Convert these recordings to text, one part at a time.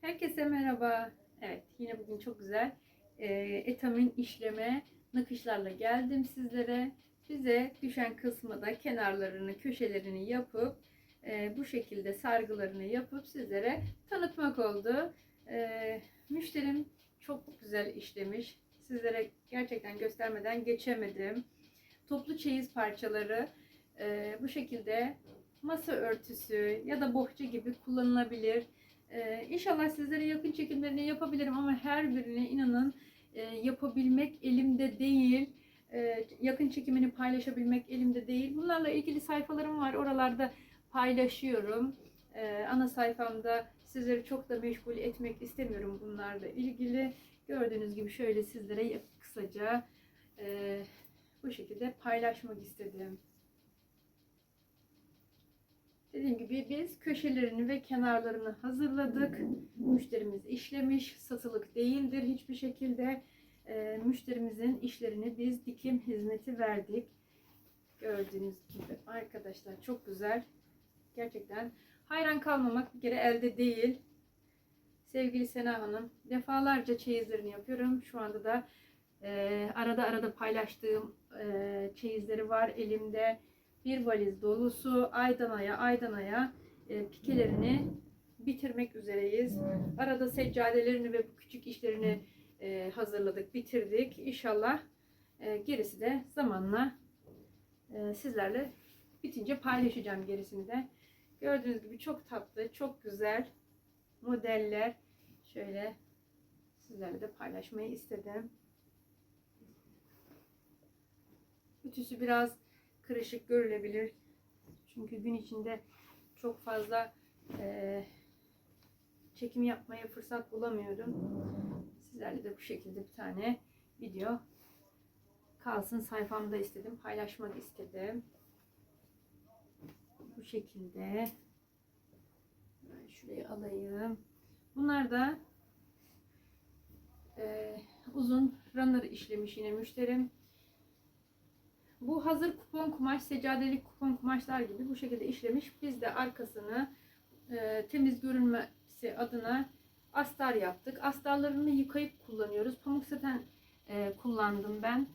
Herkese merhaba. Evet yine bugün çok güzel e, etamin işleme nakışlarla geldim sizlere. Bize düşen kısmı da kenarlarını, köşelerini yapıp e, bu şekilde sargılarını yapıp sizlere tanıtmak oldu. E, müşterim çok güzel işlemiş. Sizlere gerçekten göstermeden geçemedim. Toplu çeyiz parçaları e, bu şekilde masa örtüsü ya da bohça gibi kullanılabilir. Ee, inşallah sizlere yakın çekimlerini yapabilirim ama her birini inanın e, yapabilmek elimde değil. Ee, yakın çekimini paylaşabilmek elimde değil. Bunlarla ilgili sayfalarım var. Oralarda paylaşıyorum. Ee, ana sayfamda sizleri çok da meşgul etmek istemiyorum bunlarla ilgili. Gördüğünüz gibi şöyle sizlere kısaca e, bu şekilde paylaşmak istedim. Dediğim gibi biz köşelerini ve kenarlarını hazırladık. Müşterimiz işlemiş, satılık değildir hiçbir şekilde. Ee, müşterimizin işlerini biz dikim hizmeti verdik. Gördüğünüz gibi arkadaşlar çok güzel. Gerçekten hayran kalmamak bir kere elde değil. Sevgili Sena Hanım, defalarca çeyizlerini yapıyorum. Şu anda da e, arada arada paylaştığım e, çeyizleri var elimde bir valiz dolusu aydanaya aydanaya e, pikelerini bitirmek üzereyiz. Arada seccadelerini ve bu küçük işlerini e, hazırladık, bitirdik. İnşallah e, gerisi de zamanla e, sizlerle bitince paylaşacağım gerisini de. Gördüğünüz gibi çok tatlı, çok güzel modeller. Şöyle sizlerle de paylaşmayı istedim. Ütüsü biraz kırışık görülebilir. Çünkü gün içinde çok fazla e, çekim yapmaya fırsat bulamıyorum. Sizlerle de bu şekilde bir tane video kalsın sayfamda istedim. Paylaşmak istedim. Bu şekilde. Ben şuraya alayım. Bunlar da e, uzun runner işlemiş yine müşterim. Bu hazır kupon kumaş, seccadelik kupon kumaşlar gibi bu şekilde işlemiş. Biz de arkasını e, temiz görünmesi adına astar yaptık. Astarlarını yıkayıp kullanıyoruz. Pamuk saten e, kullandım ben.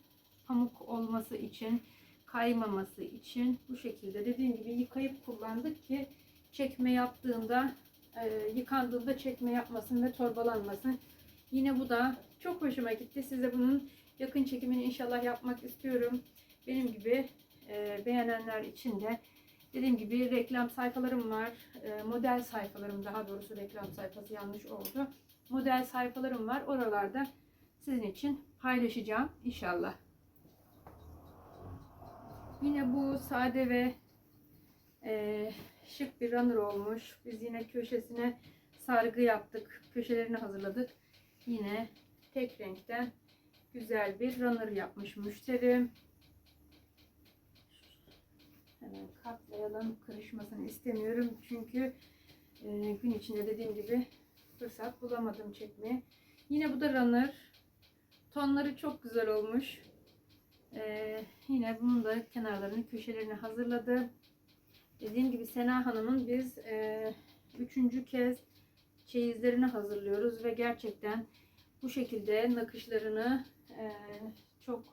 Pamuk olması için, kaymaması için bu şekilde dediğim gibi yıkayıp kullandık ki çekme yaptığında, e, yıkandığında çekme yapmasın ve torbalanmasın. Yine bu da çok hoşuma gitti. Size bunun yakın çekimini inşallah yapmak istiyorum benim gibi e, beğenenler için de dediğim gibi reklam sayfalarım var. E, model sayfalarım daha doğrusu reklam sayfası yanlış oldu. Model sayfalarım var. Oralarda sizin için paylaşacağım inşallah. Yine bu sade ve e, şık bir runner olmuş. Biz yine köşesine sargı yaptık. Köşelerini hazırladık. Yine tek renkten güzel bir runner yapmış müşterim. Katlayalım. Kırışmasını istemiyorum. Çünkü e, gün içinde dediğim gibi fırsat bulamadım çekmeye. Yine bu da runner. Tonları çok güzel olmuş. E, yine bunun da kenarlarını, köşelerini hazırladım. Dediğim gibi Sena Hanım'ın biz e, üçüncü kez çeyizlerini hazırlıyoruz ve gerçekten bu şekilde nakışlarını çok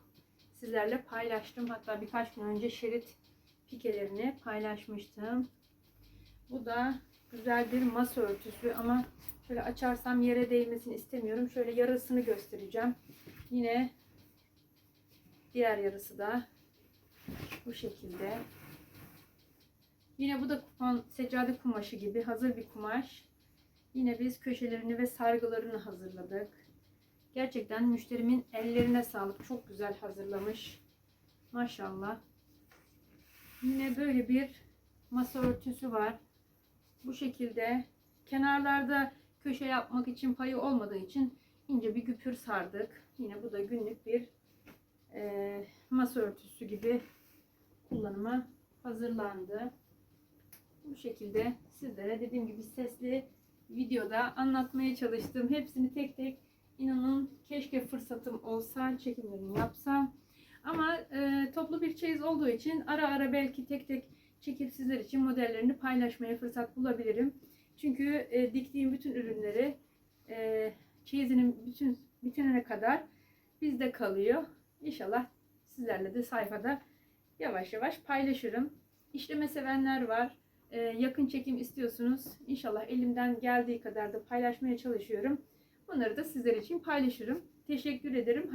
sizlerle paylaştım. Hatta birkaç gün önce şerit pikelerini paylaşmıştım. Bu da güzel bir masa örtüsü ama şöyle açarsam yere değmesini istemiyorum. Şöyle yarısını göstereceğim. Yine diğer yarısı da bu şekilde. Yine bu da kupon seccade kumaşı gibi hazır bir kumaş. Yine biz köşelerini ve sargılarını hazırladık. Gerçekten müşterimin ellerine sağlık. Çok güzel hazırlamış. Maşallah. Yine böyle bir masa örtüsü var. Bu şekilde kenarlarda köşe yapmak için payı olmadığı için ince bir güpür sardık. Yine bu da günlük bir e, masa örtüsü gibi kullanıma hazırlandı. Bu şekilde sizlere dediğim gibi sesli videoda anlatmaya çalıştım. Hepsini tek tek inanın keşke fırsatım olsa çekimlerini yapsam. Ama e, toplu bir çeyiz olduğu için ara ara belki tek tek çekip sizler için modellerini paylaşmaya fırsat bulabilirim. Çünkü e, diktiğim bütün ürünleri e, çeyizinin bütün bitinene kadar bizde kalıyor. İnşallah sizlerle de sayfada yavaş yavaş paylaşırım. İşleme sevenler var. E, yakın çekim istiyorsunuz. İnşallah elimden geldiği kadar da paylaşmaya çalışıyorum. Bunları da sizler için paylaşırım. Teşekkür ederim.